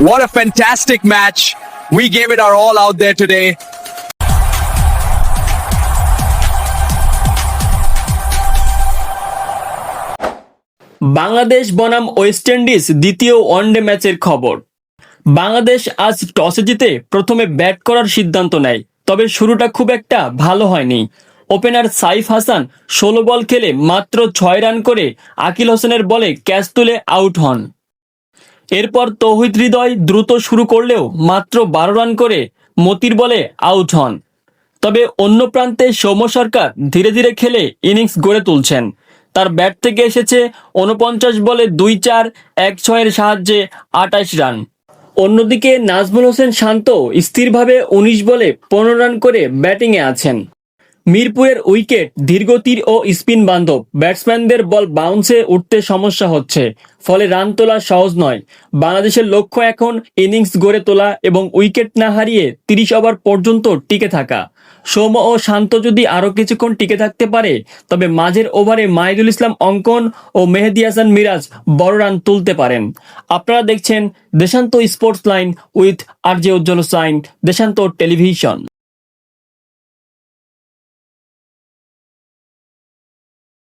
What a fantastic match. We gave it our all out there today. Bangladesh বনাম West Indies দ্বিতীয় one day ম্যাচের খবর বাংলাদেশ আজ টসে জিতে প্রথমে ব্যাট করার সিদ্ধান্ত নেয়, তবে শুরুটা খুব একটা ভালো হয়নি ওপেনার সাইফ হাসান ষোলো বল খেলে মাত্র ছয় রান করে আকিল হোসেনের বলে ক্যাচ তুলে আউট হন এরপর তৌহিদ হৃদয় দ্রুত শুরু করলেও মাত্র বারো রান করে মতির বলে আউট হন। তবে অন্য প্রান্তে সৌম্য সরকার ধীরে ধীরে খেলে ইনিংস গড়ে তুলছেন। তার ব্যাট থেকে এসেছে উনপঞ্চাশ বলে দুই চার, এক ছয়ের সাহায্যে আটাইশ রান। অন্যদিকে নাজমুল হোসেন শান্ত স্থিরভাবে উনিশ বলে পনেরো রান করে ব্যাটিংয়ে আছেন। মিরপুরের উইকেট ধীরগতির ও স্পিন বান্ধব। ব্যাটসম্যানদের বল বাউন্সে উঠতে সমস্যা হচ্ছে, ফলে রান তোলা সহজ নয়। বাংলাদেশের লক্ষ্য এখন ইনিংস গড়ে তোলা এবং উইকেট না হারিয়ে তিরিশ ওভার পর্যন্ত টিকে থাকা। সৌম্য ও শান্ত যদি আরও কিছুক্ষণ টিকে থাকতে পারে, তবে মাঝের ওভারে মাহিদুল ইসলাম অঙ্কন ও মেহেদি হাসান মিরাজ বড় রান তুলতে পারেন। আপনারা দেখছেন Deshanta sports line with R J Ujjwal Sain, Deshanta television.